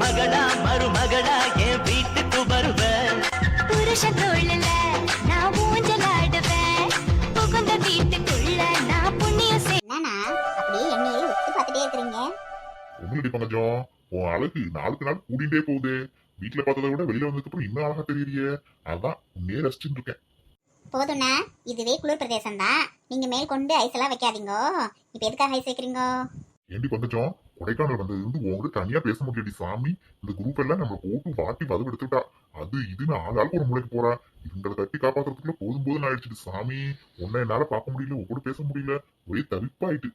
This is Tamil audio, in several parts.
மகளா மருமகளா என் வீட்டுக்கு வருவ புருஷன் தோழல நான் ஊஞ்சலாடுவேன் புகுந்த வீட்டுக்குள்ள நான் புண்ணியம் செய் என்னண்ணா அப்படியே என்னையே உத்து பார்த்துட்டே இருக்கிறீங்க? ஒண்ணுடி பங்கஜம் உன் அழகு நாளுக்கு நாள் கூடிட்டே போகுது. வீட்டுல பார்த்ததை விட வெளியில வந்ததுக்கு அப்புறம் இன்னும் அழகா தெரியறியே. அதான் உன்னே ரசிச்சுட்டு இருக்கேன். போதும்ண்ணா இதுவே குளிர் பிரதேசம் தான் நீங்க மேல் கொண்டு ஐஸ் எல்லாம் வைக்காதீங்க. இப்ப எதுக்காக ஐஸ் வைக்கிறீங்க? ஏண்டி பங்கஜம் கொடைக்கானல் வந்தது இருந்து உங்ககிட்ட தனியா பேச முடியாடி சாமி. இந்த குரூப் எல்லாம் நம்ம போட்டு வாட்டி வதவு எடுத்துட்டா அது இதுன்னு ஆளாளுக்கு ஒரு மூலைக்கு போறா. இவங்களை கட்டி காப்பாத்துறதுக்குள்ள போதும் போதும் ஆயிடுச்சு சாமி. உன்னை என்னால பார்க்க முடியல உன் கூட பேச முடியல. ஒரே தவிப்பாயிட்டு.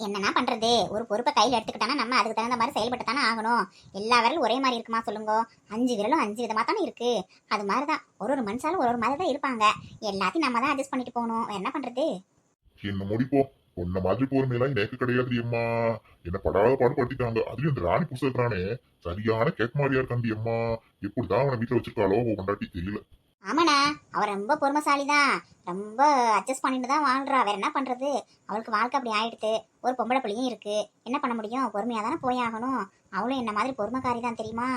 என்னண்ணா பண்றது? ஒரு பொறுப்பை கையில எடுத்துக்கிட்டானா நம்ம அதுக்கு தகுந்த மாதிரி செயல்பட்டு தானே ஆகணும். எல்லா விரலும் ஒரே மாதிரி இருக்குமா சொல்லுங்க. அஞ்சு விரலும் அஞ்சு விதமா தானே இருக்கு. அது மாதிரிதான். ஒரு ஒரு மனுஷாலும் ஒரு ஒரு மாதிரி தான் இருப்பாங்க. எல்லாத்தையும் நம்ம தான் அட்ஜஸ்ட் பண்ணிட்டு போகணும். என்ன பண்றது? என்ன முடிப்போ உன்ன மாதிரி பொறுமையெல்லாம் எனக்கு கிடையாது அம்மா. என்ன படாத பாடுபடுத்திட்டாங்க அதுலயும் இந்த ராணி புதுசா இருக்கிறானே சரியான கேக் மாதிரியா இருக்காண்டி அம்மா. எப்படிதான் அவனை வீட்டுல வச்சிருக்காளோ கொண்டாட்டி தெரியல. ஆமாண்ணா அவ ரொம்ப பொறுமைசாலி தான் ரொம்ப அட்ஜஸ்ட் பண்ணிட்டு தான் வாழ்றா. வேற என்ன பண்றது? அவளுக்கு வாழ்க்கை அப்படி ஆயிடுத்து. ஒரு பொம்பளை பிள்ளையும் இருக்கு. என்ன பண்ண முடியும்? பொறுமையா தானே போய் ஆகணும். அவளும் என்ன மாதிரி பொறுமைக்காரி தான் தெரியுமா?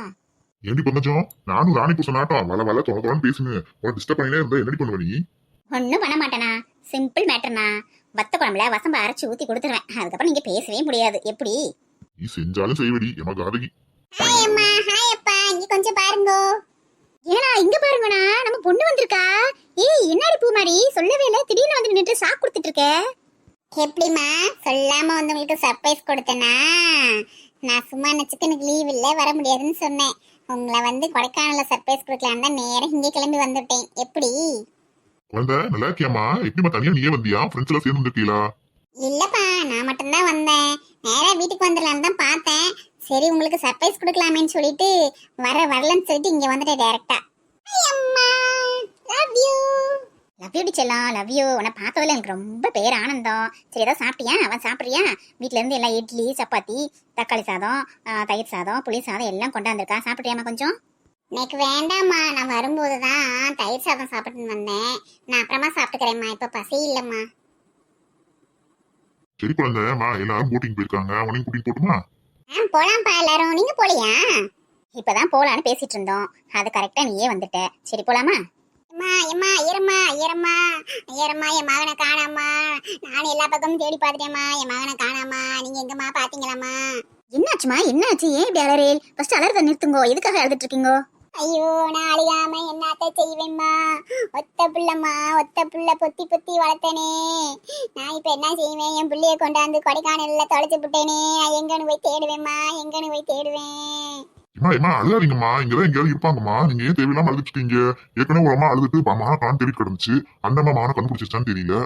ஏண்டி பங்கஜம் நானும் ராணி புதுசா நாட்டம் வள வள தொலை தொலைன்னு பேசுன்னு. உன டிஸ்டர்ப் பண்ணினே இருந்தா என்னடி பண்ணுவ நீ? ஒன்றும் பண்ண மாட்டேனா சிம்பிள் மேட்டர்னா வத்த குழம்புல வசம்ப அரைச்சி ஊத்தி கொடுத்துருவேன். அதுக்கப்புறம் நீங்க பேசவே முடியாது. எப்படி? நீ செஞ்சாலும் செய்வடி எம காதகி. ஹாய் அம்மா ஹாய் அப்பா. இங்க கொஞ்சம் பாருங்க. ஏனா இங்க பாருங்கண்ணா நம்ம பொண்ணு வந்திருக்கா. ஏய் என்னடி பூமாரி சொல்லவே இல்ல. திடீர்னு வந்து நின்று சாக்கு கொடுத்துட்டு இருக்க எப்படிமா சொல்லாம வந்து உங்களுக்கு சர்ப்ரைஸ் கொடுத்தனா? நான் சும்மா நினைச்சுக்கு எனக்கு லீவ் இல்ல வர முடியாதுன்னு சொன்னேன். உங்களை வந்து கொடைக்கானல்ல சர்ப்ரைஸ் கொடுக்கலாம் தான் நேரம் இங்கே கிளம்பி வந்துட்டேன். எப்படி? குழந்தை நல்லா இருக்கியாமா எப்படிமா தனியா நீயே வந்தியா? ஃப்ரெண்ட்ஸ் எல்லாம் சேர்ந்து வந்திருக்கீங்களா? இல்லப்பா நான் மட்டும்தான் வந்தேன். நேரா வீட்டுக்கு வந்துடலான்னு தான் பார்த்தேன். சரி உங்களுக்கு சர்ப்ரைஸ் கொடுக்கலாமேன்னு சொல்லிட்டு வர வரலன்னு சொல்லிட்டு இங்க வந்துட்டேன் டைரக்டா அம்மா லவ் யூ லவ் யூ செல்லம் லவ் யூ உன்னை பார்த்ததுல எனக்கு ரொம்ப பேர் ஆனந்தம். சரி ஏதாவது சாப்பிட்டியா? அவன் சாப்பிட்றியா? வீட்ல இருந்து எல்லாம் இட்லி சப்பாத்தி தக்காளி சாதம் தயிர் சாதம் புளி சாதம் எல்லாம் கொண்டாந்துருக்கா. சாப்பிட்றியாமா கொஞ்சம்? எனக்கு வேண்டாம்மா. நான் வரும்போது தான் தயிர் சாதம் சாப்பிட்டு வந்தேன். நான் அப்புறமா சாப்பிட்டுக்கிறேம்மா. இப்போ பசி இல்லைம்மா. சரி குழந்தை எல்லாரும் போட்டிங் போயிருக்காங்க. உனையும் கூட்டிட்டு போட்டுமா? ஆ போலாம்ப்பா. எல்லாரும். நீங்க போலியா? இப்பதான் போலான்னு பேசிட்டு இருந்தோம். அது கரெக்டா நீயே வந்துட்ட. சரி போலாமா? அம்மா எம்மா ஈரம்மா ஈரம்மா ஈரம்மா என் மகனை காணாமா. நானும் எல்லா பக்கமும் தேடி பார்த்துட்டேம்மா. என் மகனை காணாமா. நீங்க எங்கம்மா பாத்தீங்களாம்மா என்னாச்சுமா என்னாச்சு? ஏன் இப்படி அலறேல்? ஃபர்ஸ்ட் அலறத நிறுத்துங்கோ. எதுக்காக அழுதுட்டு இருக்கீங்கோ? ஐயோ நான் அழியாம என்னத்த செய்வேம்மா? ஒத்த புள்ளம்மா ஒத்த புள்ள பொத்தி பொத்தி வளர்த்தனே. நான் இப்ப என்ன செய்வேன்? என் பிள்ளைய கொண்டாந்து கொடைக்கானல்ல தொலைச்சு விட்டேனே. நான் எங்கன்னு போய் தேடுவேம்மா எங்கன்னு போய் தேடுவேன். ஏமா ஏமா அழுதாதீங்கம்மா இங்கதான் எங்கேயாவது இருப்பாங்கம்மா. நீங்க ஏன் தேவையில்லாம அழுதுட்டு இருக்கீங்க ஏற்கனவே ஒரு அம்மா அழுதுட்டு மகனை காண தேடி கிடந்துச்சு. அந்த அம்மா மகனை கண்டுபிடிச்சிச்சான்னு தெரியல.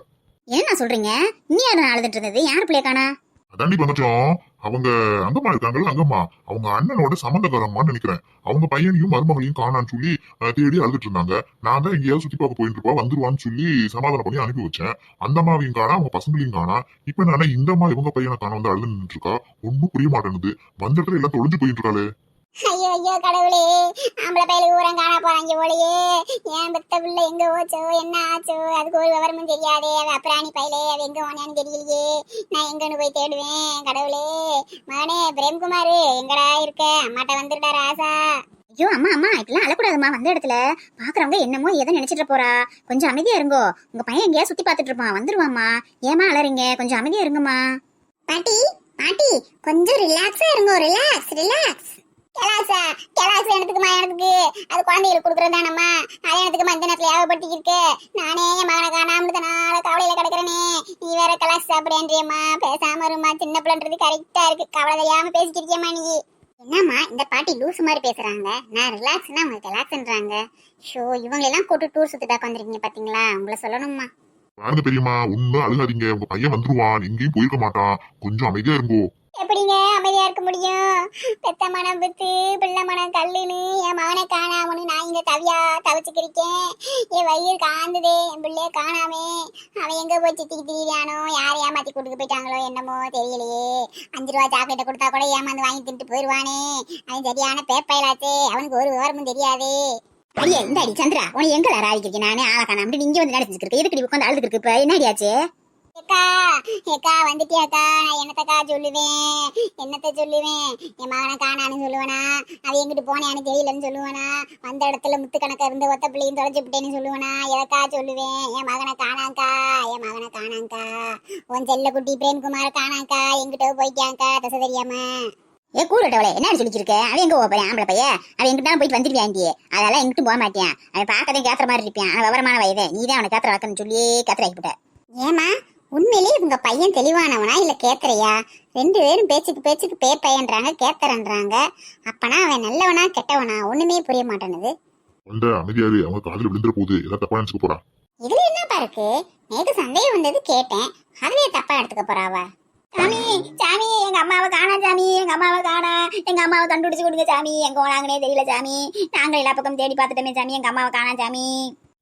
என்ன சொல்றீங்க? நீ யாரும் அழுதுட்டு இருந்தது? யார் பிள்ளைய காணா? அதாண்டி பங்கஜம் அவங்க அங்கம்மா இருக்காங்கல்ல அங்கம்மா. அவங்க அண்ணனோட சம்மந்தக்காரம்மான்னு நினைக்கிறேன். அவங்க பையனையும் மருமகளையும் காணான்னு சொல்லி தேடி அழுதுட்டு இருந்தாங்க. நான் தான் எங்கேயாவது சுத்தி பார்க்க போயிட்டு இருப்பா வந்துருவான்னு சொல்லி சமாதானம் பண்ணி அனுப்பி வச்சேன். அந்த அம்மாவையும் காணா அவங்க பசங்களையும் காணா. இப்ப நானே இந்த அம்மா இவங்க பையனை காண வந்து அழுது நின்னுட்டு இருக்கா? ஒன்னும் புரிய மாட்டேங்குது வந்த இடத்துல எல்லாம் தொலைஞ்சு போயிட்டு இருக்காளே. ஐயோ ஐயோ கடவுளே. ஆம்பளை பையலுக்கு ஊரம் காண போறாங்க போலயே. ஏன் பெத்த பிள்ளை எங்க ஓச்சோ என்ன ஆச்சோ? அதுக்கு ஒரு விவரமும் தெரியாதே. அவ பிராணி பையலே அவ எங்க ஓனான்னு தெரியலையே. நான் எங்கன்னு போய் தேடுவேன் கடவுளே. மகனே பிரேம்குமார் எங்கடா இருக்க? அம்மாட்ட வந்துருடா ராசா. ஐயோ அம்மா அம்மா இப்பெல்லாம் அழக்கூடாதும்மா வந்த இடத்துல. பாக்குறவங்க என்னமோ எதை நினைச்சிட்டு போறா. கொஞ்சம் அமைதியா இருங்கோ. உங்க பையன் எங்கேயா சுத்தி பார்த்துட்டு இருப்பான். வந்துருவாம்மா. ஏமா அலறீங்க? கொஞ்சம் அமைதியா இருங்கம்மா. பாட்டி பாட்டி கொஞ்சம் ரிலாக்ஸா இருங்கோ ரிலாக்ஸ் ரிலாக்ஸ் கெலாசா கெலாஸ் எனத்துக்குமா எனக்கு? அது குழந்தைகளுக்கு கொடுக்குறதானம்மா அது எனத்துக்குமா இந்த நேரத்தில் ஏகப்பட்டு இருக்கு நானே என் மகனை காணாம கவலையில கிடக்குறேனே. நீ வேற கலாஸ் சாப்பிடேன்றியம்மா பேசாம இருமா சின்ன பிள்ளைன்றது கரெக்டா இருக்கு. கவலை தெரியாமல் பேசிட்டு இருக்கியம்மா நீ. என்னம்மா இந்த பாட்டி லூஸ் மாதிரி பேசுறாங்க? நான் ரிலாக்ஸ்னா அவங்க ரிலாக்ஸ்ன்றாங்க ஷோ இவங்களெல்லாம் கூட்டு டூர் சுத்தி பார்க்க வந்திருக்கீங்க பாத்தீங்களா? உங்களை சொல்லணும்மா. வாங்க பெரியம்மா ஒன்னும் அழுகாதீங்க. உங்க பையன் வந்துருவான். எங்கேயும் போயிருக்க மாட்டான். கொஞ்சம் அமைதியா இருங்கோ. எப்படிங்க அமைதியா இருக்க முடியும்? பெத்த மனம் வித்து பிள்ளை மனம் கல்லுன்னு என் மகனை காணாமனு நான் இங்க தவியா தவிச்சுக்கிருக்கேன். என் வயிறு காந்துதே என் பிள்ளைய காணாமே. அவன் எங்க போய் சித்திக்கு திரியானோ யார் ஏமாத்தி கூட்டிட்டு போயிட்டாங்களோ என்னமோ தெரியலையே. அஞ்சு ரூபா சாக்லேட்டை கொடுத்தா கூட ஏமாந்து வாங்கி தின்ட்டு போயிடுவானே அவன் சரியான பேப்பையிலாச்சே அவனுக்கு ஒரு விவரமும் தெரியாதே. ஐயா இந்த அடி சந்திரா உன எங்க ராவிக்கிறீங்க நானே? ஆளை காணாம இங்கே வந்து நடிச்சிருக்கு எதுக்கு உட்காந்து அழுதுக்கு இப்போ? என்ன அடியாச்சு ஏக்கா ஏக்கா வந்துட்டியாக்கா நான் என்னத்தக்கா சொல்லுவேன்? என்னத்த சொல்லுவேன்? என் மகனை காணான்னு சொல்லுவேனா? அது எங்கிட்டு போனேன்னு தெரியலன்னு சொல்லுவேனா? வந்த இடத்துல முத்து கணக்கா இருந்த ஒத்த பிள்ளையும் தொலைச்சு விட்டேன்னு சொல்லுவேனா? எதக்கா சொல்லுவேன்? என் மகனை காணாங்க்கா என் மகனை காணாங்க்கா உன் செல்ல குட்டி பிரேம்குமார காணாங்க்கா எங்கிட்ட போய்க்காங்க்கா தசை தெரியாம. ஏ கூறுட்டவளே என்ன சொல்லிச்சிருக்க அவன் எங்க போறேன் ஆம்பளை பைய அவன் எங்கிட்ட போயிட்டு வந்துருவியாண்டி அதெல்லாம் எங்கிட்டும் போக மாட்டேன் அவன் பார்க்கதான் கேத்துற மாதிரி இருப்பான். அவன் விவரமான வயதே நீ தான் அவனை கேத்துற வளர்க்கன்னு சொல்லி கேத்துற ஆக்கிவிட்ட ஏமா உங்க பையன் தெளிவானவனா இல்ல கேத்தறையா ரெண்டு பேரும் பேச்சுக்கு பேச்சுக்கு பே பையன்றாங்க கேத்தரன்றாங்க அப்பனா அவன் நல்லவனா கெட்டவனா? ஒண்ணுமே புரிய மாட்டேனுது வந்த அமைதியாரு அவங்க காதுல விழுந்துற போகுது ஏதாவது தப்பா நினைச்சுக்க போறான் இதுல என்னப்பா இருக்கு? நேத்து சந்தேகம் வந்தது கேட்டேன். அதுலயே தப்பா எடுத்துக்க போறாவ? சாமி சாமி எங்க அம்மாவை காணா சாமி. எங்க அம்மாவை காணா. எங்க அம்மாவை கண்டுபிடிச்சு கொடுங்க சாமி. எங்க போனாங்கன்னே தெரியல சாமி. நாங்க எல்லா பக்கம் தேடி பார்த்துட்டோமே சாமி. எங்க அம்மாவை காணா சாமி.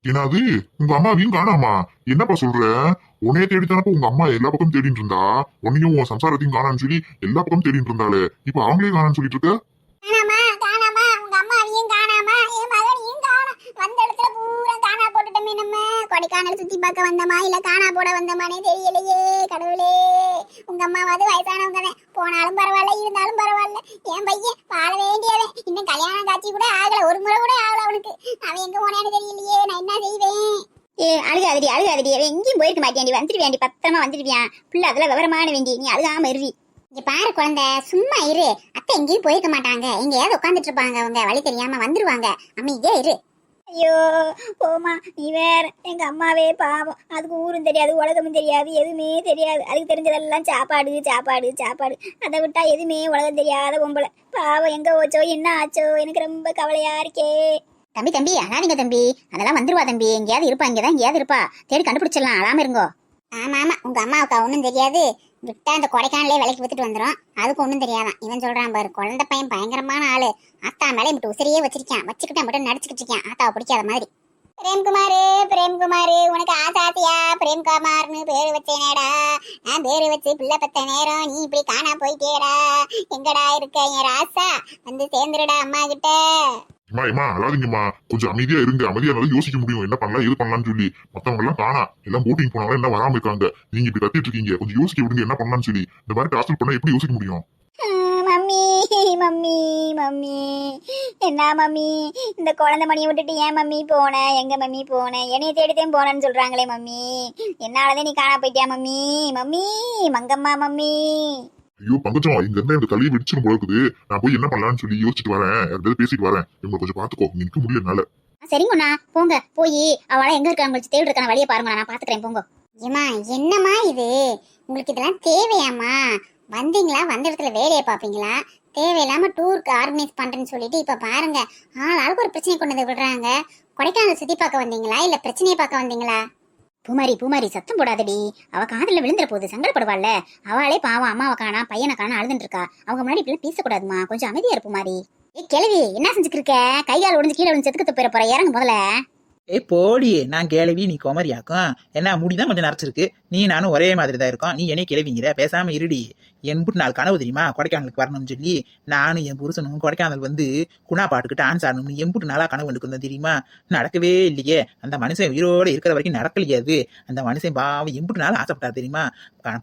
என்னது? உங்க அம்மாவையும் காணாமா? என்னப்பா சொல்ற? உன்னைய தேடித்தானப்ப உங்க அம்மா எல்லா பக்கம் தேடிட்டு இருந்தா உன்னையும் உன் சம்சாரத்தையும் காணான்னு சொல்லி எல்லா பக்கம் தேடிட்டு இருந்தாளே இப்ப அவங்களே காணான்னு சொல்லிட்டு இருக்க கொடைக்கானல் சுத்தி பார்க்க வந்தமா இல்ல காணா போட வந்தமானே தெரியலையே கடவுளே. உங்க அம்மாவது வயசானவங்க தானே போனாலும் பரவாயில்ல இருந்தாலும் பரவாயில்ல. என் பையன் வாழ வேண்டியவன். இன்னும் கல்யாணம் காட்சி கூட ஆகல ஒரு முறை கூட ஆகல அவனுக்கு. அவன் எங்க போனான்னு தெரியலையே நான் என்ன செய்வேன்? ஏ அழுகாதடி அழுகாதடி எங்கேயும் போயிருக்க மாட்டேன்டி வந்துருவியாண்டி பத்திரமா வந்துடுவியான் புள்ள அதெல்லாம் விவரமான வேண்டி நீ அழுகாம இருவி. இங்க பாரு குழந்தை சும்மா இரு. அத்தை எங்கேயும் போயிருக்க மாட்டாங்க. எங்கேயாவது உட்காந்துட்டு இருப்பாங்க அவங்க. வழி தெரியாம வந்துருவாங்க. அமைதியா இரு. ஐயோ போமா நீ வேற. எங்க அம்மாவே பாவம். அதுக்கு ஊரும் தெரியாது உலகமும் தெரியாது எதுவுமே தெரியாது. அதுக்கு தெரிஞ்சதெல்லாம் சாப்பாடு சாப்பாடு சாப்பாடு. அதை விட்டா எதுவுமே உலகம் தெரியாத பொம்பளை. பாவம் எங்க ஓச்சோ என்ன ஆச்சோ எனக்கு ரொம்ப கவலையா இருக்கே. தம்பி தம்பி அழாதீங்க தம்பி. அதெல்லாம் வந்துருவா தம்பி. எங்கேயாவது இருப்பா இங்கதான் எங்கேயாவது இருப்பா. தேடி கண்டுபிடிச்சிடலாம். அழாம இருங்கோ. ஆமா ஆமா. உங்க அம்மாவுக்கு ஒன்றும் தெரியாது. விட்டா அந்த கொடைக்கானலே விலைக்கு வித்துட்டு வந்துடும் அதுக்கு ஒன்றும் தெரியாதான். இவன் சொல்றான் பாரு குழந்தை பையன் பயங்கரமான ஆளு. ஆத்தா மேலே இப்படி உசிரியே வச்சிருக்கான். வச்சுக்கிட்டேன் மட்டும் நடிச்சுக்கிட்டு இருக்கான். ஆத்தாவை பிடிக்காத மாதிரி. பிரேம்குமாரு பிரேம்குமாரு உனக்கு ஆசாத்தியா பிரேம்குமார்னு பேரு வச்சேனேடா. நான் பேரு வச்சு பிள்ளை பத்த நேரம் நீ இப்படி காணா போயிட்டேடா. எங்கடா இருக்க என் ராசா? வந்து சேர்ந்துருடா அம்மா கிட்ட இம்மா அம்மா அழாதீங்கம்மா கொஞ்சம் அமைதியா இருங்க. அமைதியா இருந்தாலும் யோசிக்க முடியும். என்ன பண்ணலாம் எது பண்ணலாம்னு சொல்லி. மத்தவங்க எல்லாம் காணா. எல்லாம் போட்டிங் போனாலும் என்ன வராம இருக்காங்க? நீங்க இப்படி கத்திட்டு இருக்கீங்க. கொஞ்சம் யோசிக்க விடுங்க என்ன பண்ணலாம்னு சொல்லி. இந்த மாதிரி டாஸ்டல் பண்ணா எப்படி யோசிக்க முடியும்? Mummy mummy mummy. என்ன மம்மி? இந்த குழந்தை மணியை விட்டுட்டு ஏன் மம்மி போன? எங்க மம்மி போன? என்னைய தேடித்தேன் போனேன்னு சொல்றாங்களே மம்மி. என்னாலதான் நீ காணா போயிட்டியா மம்மி? Mummy Mangamma mummy. ஐயோ பங்கஜம் இங்க இருந்தா இந்த தலையை வெடிச்சிடும் போல இருக்குது. நான் போய் என்ன பண்ணலாம்னு சொல்லி யோசிச்சுட்டு வரேன். யார்கிட்ட பேசிட்டு வரேன். இவங்க கொஞ்சம் பாத்துக்கோ நிக்க முடியல என்னால. சரிங்கண்ணா போங்க. போய். அவளை எங்க இருக்காங்க வச்சு தேடி இருக்கான வழியை பாருங்க நான் பாத்துக்கிறேன் போங்க. ஏமா என்னம்மா இது? உங்களுக்கு இதெல்லாம் தேவையாம்மா? வந்தீங்களா? வந்த இடத்துல வேலையை பார்ப்பீங்களா? தேவையில்லாம டூருக்கு ஆர்கனைஸ் பண்றேன்னு சொல்லிட்டு இப்ப பாருங்க. ஆள் ஆளுக்கு ஒரு பிரச்சனை கொண்டு வந்து விடுறாங்க. கொடைக்கானல் சுத்தி பார்க்க வந்தீங்களா? இல்ல பிரச்சனையை பார்க்க வந்தீங்களா? பூமாரி பூமாரி சத்தம் போடாதடி. அவ காதுல விழுந்துற போகுது சங்கடப்படுவாள்ல. அவளே பாவம் அம்மாவை காணா பையனை காணா அழுதுட்டு இருக்கா. அவங்க முன்னாடி இப்படி பேசக்கூடாதுமா. கொஞ்சம் அமைதியா இருப்பு மாதிரி ஏ கேள்வி என்ன செஞ்சுக்கிருக்க இருக்க? கை கால் உடஞ்சு கீழே விழுந்து செத்துக்கத்து போயிட போற. இறங்கு முதல்ல. ஏய் போடி நான் கேள்வி நீ குமரியாக்கும் என்ன முடிதான் கொஞ்சம் நரைச்சிருக்கு. நீ நானும் ஒரே மாதிரி தான் இருக்கோம். நீ என்னைய கிளவிங்கிற? பேசாம இருடி. என்புட்டு நாள் கனவு தெரியுமா? கொடைக்கானலுக்கு வரணும்னு சொல்லி நானும் என் புருஷனும் கொடைக்கானல் வந்து குணா பாட்டுக்கு டான்ஸ் ஆடணும்னு எம்புட்டு நாளா கனவு எனக்கு வந்தோம் தெரியுமா? நடக்கவே இல்லையே. அந்த மனுஷன் உயிரோட இருக்கிற வரைக்கும் நடக்கலையாது அந்த மனுஷன் பாவம் எம்புட்டு நாள் ஆசைப்பட்டார் தெரியுமா?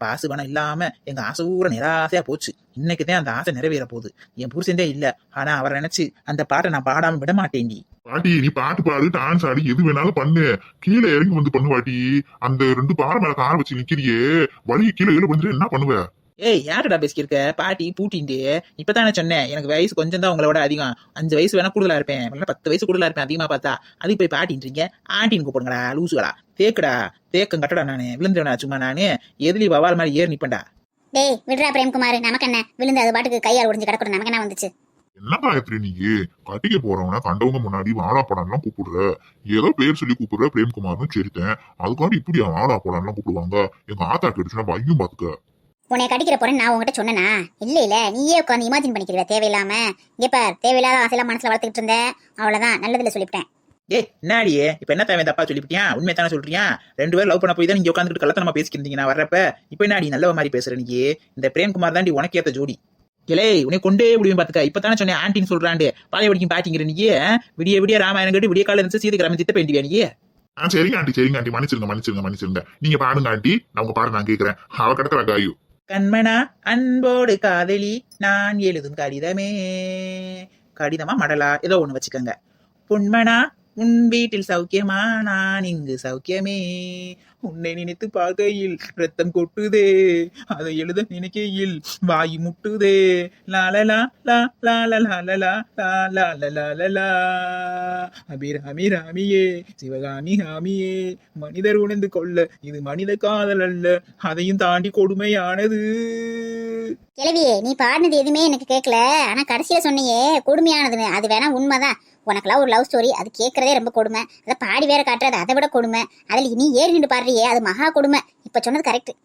பாசு பணம் இல்லாம எங்க ஆசை ஊர நிராசையா போச்சு. இன்னைக்கு தான் அந்த ஆசை நிறைவேற போகுது. என் புருஷன் இல்ல. ஆனா அவரை நினைச்சு அந்த பாட்டை நான் பாடாம விட மாட்டேன்டி பாட்டி நீ பாட்டு பாடு டான்ஸ் ஆடி எது வேணாலும் பண்ணு. கீழே இறங்கி வந்து பண்ணு பாட்டி அந்த ரெண்டு பாறை மேல கார வச்சு நிக்கிறியே. வழி கீழே கீழே விழுந்துட்டு என்ன பண்ணுவ? ஏய் யாருடா பேசிக்கிருக்க? பாட்டி பூட்டின்ட்டு. இப்பதானே சொன்னேன். எனக்கு வயசு கொஞ்சம் தான் உங்களோட அதிகம். அஞ்சு வயசு வேணா கூடுதலா இருப்பேன். இல்லைன்னா பத்து வயசு கூடுதலா இருப்பேன் அதிகமா பார்த்தா. அதுக்கு போய் பாட்டின்றீங்க? ஆண்டின்னு கூப்பிடுங்கடா லூசுகளா. தேக்குடா. தேக்கம் கட்டடா நானு. விழுந்துடா சும்மா நானு. எதிரி வவால் மாதிரி ஏறி நிப்பேன்டா. டேய் விடுறா பிரேம்குமார். நமக்கு என்ன? விழுந்து அது பாட்டுக்கு கையால் உடஞ்சு கிடக்கணும் நமக்கு என்ன வந்துச்சு? என்ன காயத்ரி நீ? கட்டிக்க போறவன கண்டவங்க முன்னாடி வாடா படம்லாம் கூப்பிடுற. ஏதோ பேர் சொல்லி கூப்பிடுற பிரேம்குமார்னு சரித்தேன் அதுக்காண்டி இப்படி வாடா படம்லாம் கூப்பிடுவாங்க? எங்க ஆத்தா கேட்டுச்சுன்னா பையும் பாத்துக்க. உன்னை கடிக்கிற போறேன்னு நான் உங்ககிட்ட சொன்னேனா? இல்ல இல்ல. நீயே உட்காந்து இமேஜின் பண்ணிக்கிற தேவையில்லாம. இங்க பார் தேவையில்லாத ஆசையெல்லாம் மனசுல வளர்த்துக்கிட்டு இருந்தேன் அவ்வளவுதான். நல்லதுல சொல்லிவிட்டேன். ஏய் என்னடியே? இப்ப என்ன தேவை தப்பா சொல்லிவிட்டியா உண்மை தானே சொல்றியா? ரெண்டு பேரும் லவ் பண்ண போய் தான் நீங்க உட்காந்துட்டு கள்ளத்தனமா பேசிக்கிறீங்க நான் வர்றப்ப இப்ப என்னடி நல்லவ மாதிரி பேசுற நீ? இந்த பிரேம்குமார் தாண்டி உனக்கு ஏத்த ஜோடி. கிளே உன்னை கொண்டே முடியும் பாத்துக்க. இப்பதானே சொன்னேன் ஆண்டின்னு சொல்றாண்டு. பாலை வடிக்கும் பாட்டிங்கிற நீ விடிய விடிய ராமாயணம் கேட்டு விடிய காலம் இருந்து சீதை கிராமம் சித்த வேண்டியா நீ ஆ சரிங்க ஆண்டி சரிங்க ஆண்டி. மன்னிச்சிருங்க மன்னிச்சிருங்க மன்னிச்சிருங்க. நீங்க பாடுங்க ஆண்டி. நான் உங்க பாடு நான் கேக்குறேன். அவ கிடக்குற காயு. கண்மனா அன்போடு காதலி நான் எழுதும் கடிதமே. கடிதமா மடலா? ஏதோ ஒண்ணு வச்சுக்கோங்க. பொன்மனா உன் வீட்டில் சௌக்கியமா நான் இங்கு சௌக்கியமே உன்னை நினைத்து பார்க்கையில் ரத்தம் கொட்டுதே அதை எழுத நினைக்கையில் வாய் முட்டுதே லாலலா லா லாலலா லலா லா லா அபிராமி ராமியே சிவகாமி ராமியே மனிதர் உணர்ந்து கொள்ள இது மனித காதல் அல்ல அதையும் தாண்டி கொடுமையானது கிழவியே நீ பாடினது எதுவுமே எனக்கு கேட்கல ஆனா கடைசியில சொன்னியே கொடுமையானதுன்னு அது வேணா உண்மைதான் உனக்கெல்லாம் ஒரு லவ் ஸ்டோரி அது கேட்குறதே ரொம்ப கொடுமை. அதை பாடி வேற காட்டுறது அதை விட கொடுமை. அதில் நீ ஏறி நின்று பாடுறியே அது மகா கொடுமை. இப்போ சொன்னது கரெக்ட்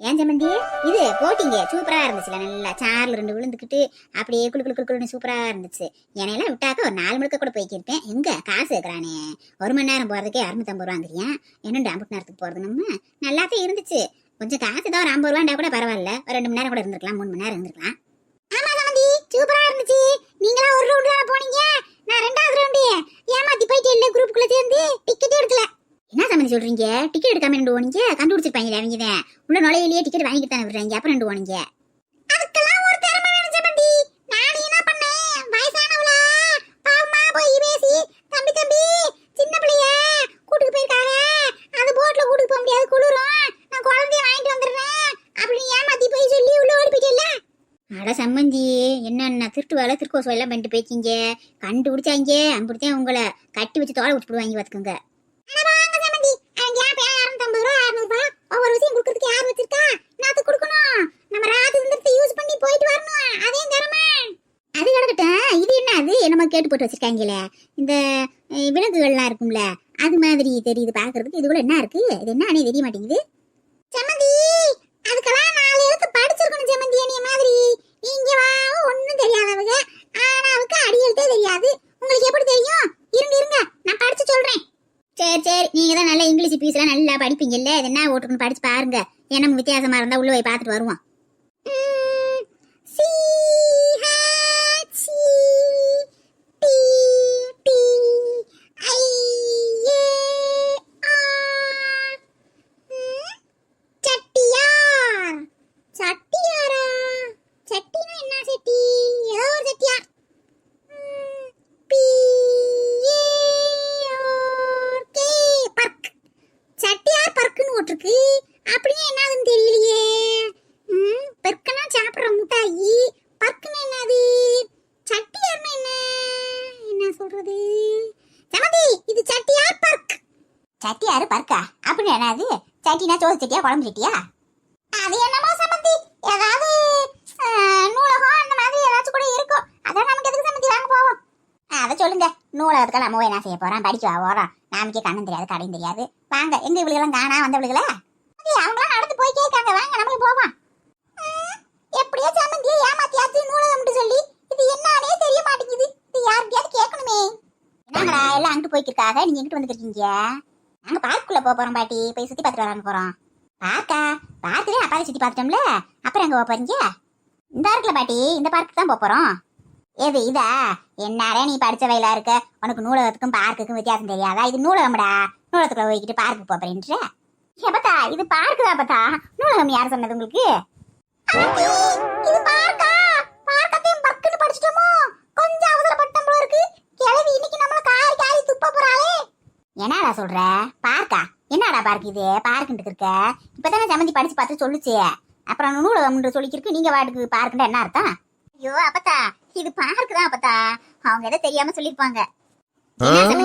ஏன் சம்மந்தி இது போட்டிங்க சூப்பராக இருந்துச்சுல நல்லா சார்ல ரெண்டு விழுந்துக்கிட்டு அப்படியே குளு குளு குளு சூப்பராக இருந்துச்சு. என்னையெல்லாம் விட்டாக்க ஒரு நாலு மணிக்கு கூட போய்க்கிருப்பேன். எங்க? காசு இருக்கிறானே ஒரு மணி நேரம் போகிறதுக்கே இரநூத்தம்பது ரூபாங்கிறியா என்ன அம்பட்டு நேரத்துக்கு போறது நம்ம? நல்லாத்தான் இருந்துச்சு. கொஞ்சம் காசு தான் ஒரு ஐம்பது ரூபாண்டா கூட பரவாயில்ல. ஒரு ரெண்டு மணி நேரம் கூட இருந்திருக்கலாம் மூணு மணி நேரம் இருந்திருக்கலாம். ஆமா சமந்தி சூப்பராக இருந்துச்சு. நீங்களா ஒரு ரவுண்ட் தானே போனீங்க. நான் ரெண்டாவது ரவுண்டு ஏமாத்தி போயிட்டு இல்லை குரூப்புக்குள்ள சேர்ந்து டிக்கெட்டே எடுக்கல. என்ன சம்மந்தி சொல்றீங்க? டிக்கெட் எடுக்காம ரெண்டு போனீங்க கண்டுபிடிச்சிருப்பாங்களே அவங்க தான் உள்ள நுழையிலேயே டிக்கெட் வாங்கிட்டு தானே விடுறாங்க. அப்புறம் ரெண்டு போனீங்க அதுக்கெல்லாம் ஒரு திறமை நான் என்ன பண்ணேன்? வயசானவளா. பாவமா போய் பேசி தம்பி தம்பி சின்ன பிள்ளைய கூட்டுக்கு போயிருக்காங்க அது போட்ல கூட்டுக்கு போக முடியாது குளிரும் நான் குழந்தைய வாங்கிட்டு வந்துடுறேன் அப்படின்னு ஏமாத்தி போய் சொல்லி உள்ள ஓடி போயிட்டல அட சம்மந்தி என்னென்ன திருட்டு வேலை திருக்கோசம் எல்லாம் பண்ணிட்டு போய்க்கிங்க கண்டுபிடிச்சாங்க. அப்படித்தான் உங்களை. கட்டி வச்சு தோலை விட்டு வாங்கி பார்த்துக்கோங்க ஒவ்வொரு விஷயம் கொடுக்கறதுக்கு யார் வச்சிருக்கா? நாத்து கொடுக்கணும். நம்ம ராத்து இருந்தத்தை யூஸ் பண்ணி போயிட்டு வரணும்? அதையும் தரமா அது கிடக்கட்டும் இது என்ன அது? என்னமோ கேட்டு போட்டு வச்சிருக்காங்களே. இந்த விலங்குகள்லாம் இருக்கும்ல. அது மாதிரி தெரியுது பாக்குறதுக்கு இதுக்குள்ள என்ன இருக்கு? இது என்னன்னே தெரிய மாட்டேங்குது சம்மந்தி அதுக்கெல்லாம் நாலு எழுத்து படிச்சிருக்கணும் சம்மந்தி என்னைய மாதிரி நீங்க வா ஒண்ணும் தெரியாதவங்க ஆனாவுக்கு தெரியாது. உங்களுக்கு எப்படி தெரியும்? இருங்க இருங்க. நான் படிச்சு சொல்றேன். சரி சரி. நீங்க தான் நல்லா இங்கிலீஷ் பீஸ்லாம் நல்லா படிப்பீங்கல்ல? இது என்ன ஓட்டுக்குன்னு படிச்சு பாருங்க. என்ன வித்தியாசமா இருந்தா உள்ள போய் பார்த்துட்டு வருவோம். C, H, C, P, P, I, A, R. ம், சட்டியார் சட்டியாரா சட்டினா என்ன சட்டி ஏதோ ஒரு சட்டியார் M, B, A, R, K, work சட்டியார் பர்க்குன்னு போட்டிருக்கு அப்படியே என்னதுன்னு தெரியலையே ம் பெருக்கனா சாப்பிடுற முட்டாயி பர்க்குன்னு என்னது சட்டியார்னா என்ன என்ன சொல்றது சமதி இது சட்டியார் பர்க் சட்டியாரு பர்க்கா அப்படின்னு என்னது? சட்டினா சோறு சட்டியா குழம்பு சட்டியா? அது என்னமோ சமந்தி ஏதாவது நூலகம் அந்த மாதிரி ஏதாச்சும் கூட இருக்கும். அதான் நமக்கு எதுக்கு சமந்தி வாங்க போவோம்? அதை சொல்லுங்க. நூலகத்துக்கு நம்ம என்ன செய்ய போறோம்? படிக்க போறோம். நாமக்கே கண்ணும் தெரியாது கடையும் தெரியாது. வாங்க எங்க இவளுக்கெல்லாம் காணா வந்தவளுகள அவங்களாம் நடந்து போய் கேட்காங்க. வாங்க நம்மளும் போவோம். எப்படியோ சம்மந்தியை ஏமாத்தியாச்சு நூலகம் சொல்லி. இது என்னன்னே தெரிய மாட்டேங்குது. இது யாருக்கையாவது கேட்கணுமே. என்னங்கடா எல்லாம் அங்கிட்டு போய்க்கிருக்காக? நீங்க எங்கிட்டு வந்துருக்கீங்க நாங்க பார்க்குள்ள போக போறோம் பாட்டி. போய் சுத்தி பார்த்துட்டு வராங்க போறோம். பார்க்கா? பார்க்கவே அப்பாவை சுத்தி பார்த்துட்டோம்ல? அப்புறம் எங்க போக போறீங்க? இந்த இருக்குல்ல பாட்டி. இந்த பார்க்கு தான் போக போறோம். எது இதா என்னாரே நீ படிச்ச வயலா இருக்க? உனக்கு நூலகத்துக்கும் பார்க்குக்கும் வித்தியாசம் தெரியாதா? இது நூலகம்டா. நூலகத்துக்குள்ள போய்கிட்டு பார்க்கு போறேன்ற. எப்பத்தா இது பார்க்கு தான் பார்த்தா நூலகம் யார் சொன்னது உங்களுக்கு? இது பார்க்கா பார்க்கத்தையும் பக்குன்னு படிச்சிட்டோமோ? கொஞ்சம் அவசரப்பட்டோம் போல இருக்கு. கிளவி இன்னைக்கு நம்மள காரி காரி துப்ப போறாளே என்னடா சொல்ற? பார்க்கா? என்னடா பார்க் இது? பார்க்குன்ட்டு இருக்க? இப்பதானே சம்மந்தி படிச்சு பார்த்து சொல்லுச்சு. அப்புறம் நூலகம்ன்ற சொல்லிக்கிருக்கு. நீங்க வாட்டுக்கு பார்க்குன்ற என்ன அர்த்தம்? ஐயோ அப்பத்தா. இது பார்க் தான் அப்பத்தா. அவங்க ஏதோ தெரியாம சொல்லிருப்பாங்க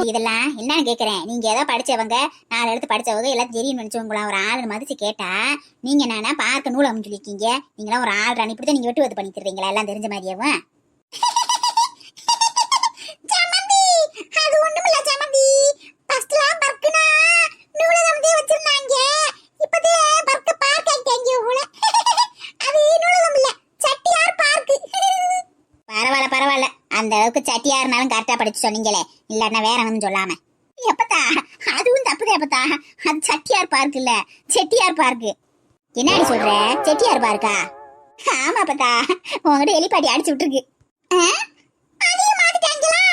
இதெல்லாம்? என்னன்னு கேக்குறேன். நீங்க ஏதோ படிச்சவங்க நாலு எழுத்து படிச்சவங்க எல்லாம் தெரியும் நினைச்சவங்களா ஒரு ஆள் மதிச்சு கேட்டா நீங்க என்னன்னா பார்க்க நூலம் சொல்லிருக்கீங்க நீங்களாம் ஒரு ஆள் இப்படிதான் நீங்க வெட்டு வந்து பண்ணி தருவீங்களா எல்லாம் தெரிஞ்ச மாதிரியாவும் சம்மந்தி அது ஒண்ணுமில்ல சம்மந்தி ஃபர்ஸ்ட்லாம் பர்க்குனா நூலகம் தான் வச்சிருந்தாங்க இப்பதே பர்க்க பார்க் ஆக்கிட்டாங்க போல அது நூலகம் இல்ல சட்டியார் பார்க் பரவாயில்ல பரவாயில்ல அந்த அளவுக்கு சட்டியா இருந்தாலும் கரெக்டா படிச்சு சொன்னீங்களே. இல்லன்னா வேற ஒன்றும் சொல்லாம. எப்பத்தா? அதுவும் தப்புதே எப்பத்தா? அது சட்டியார் பார்க் இல்ல. செட்டியார் பார்க் என்னடி சொல்ற? செட்டியார் பார்க்கா ஆமா பத்தா உங்ககிட்ட எலிப்பாட்டி அடிச்சு விட்டுருக்கு. அதையும் மாத்திட்டாங்களா?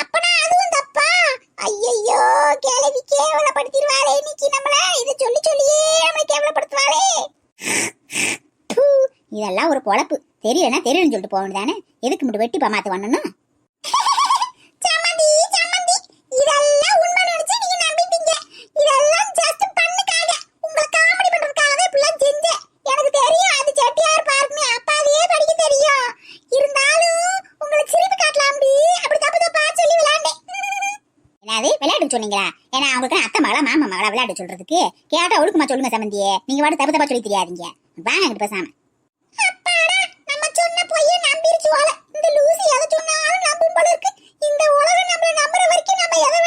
அப்பனா அதுவும் தப்பா? ஐயையோ கிளவி கேவலம் இன்னைக்கு நம்மள. இது சொல்லி சொல்லியே நம்மளை கேவலப்படுத்துவாளே. இதெல்லாம் ஒரு பொழப்பு. தெரியலன்னா தெரியலன்னு சொல்லிட்டு போக வேண்டியதானே? எதுக்கு மட்டும் வெட்டி பமாத்து வரணும் கூடாது விளையாட்டு சொன்னீங்களா? ஏன்னா அவங்களுக்கு அத்தை மகளா மாமா மகளா விளையாட்டு சொல்றதுக்கு. கேட்டா ஒழுக்கமா சொல்லுங்க சமந்தியே. நீங்க வாட தப்பு தப்பா சொல்லி தெரியாதீங்க. வாங்க அங்கிட்டு பேசாம. நம்ம சொன்ன பொய்ய இந்த லூசி எதை சொன்னாலும் இந்த உலகம் நம்மள நம்புற வரைக்கும் நம்ம எதை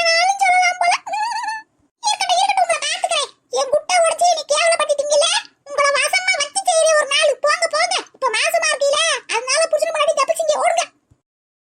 என் குட்டை உடச்சி நீ கேவலப்பட்டுட்டீங்கல்ல உங்களை வாசமா வச்சு ஒரு நாள். போங்க போங்க. இப்ப மாசமா இருக்கீல. அதனால புடிச்சு முன்னாடி தப்பிச்சிங்க. ஓடுங்க.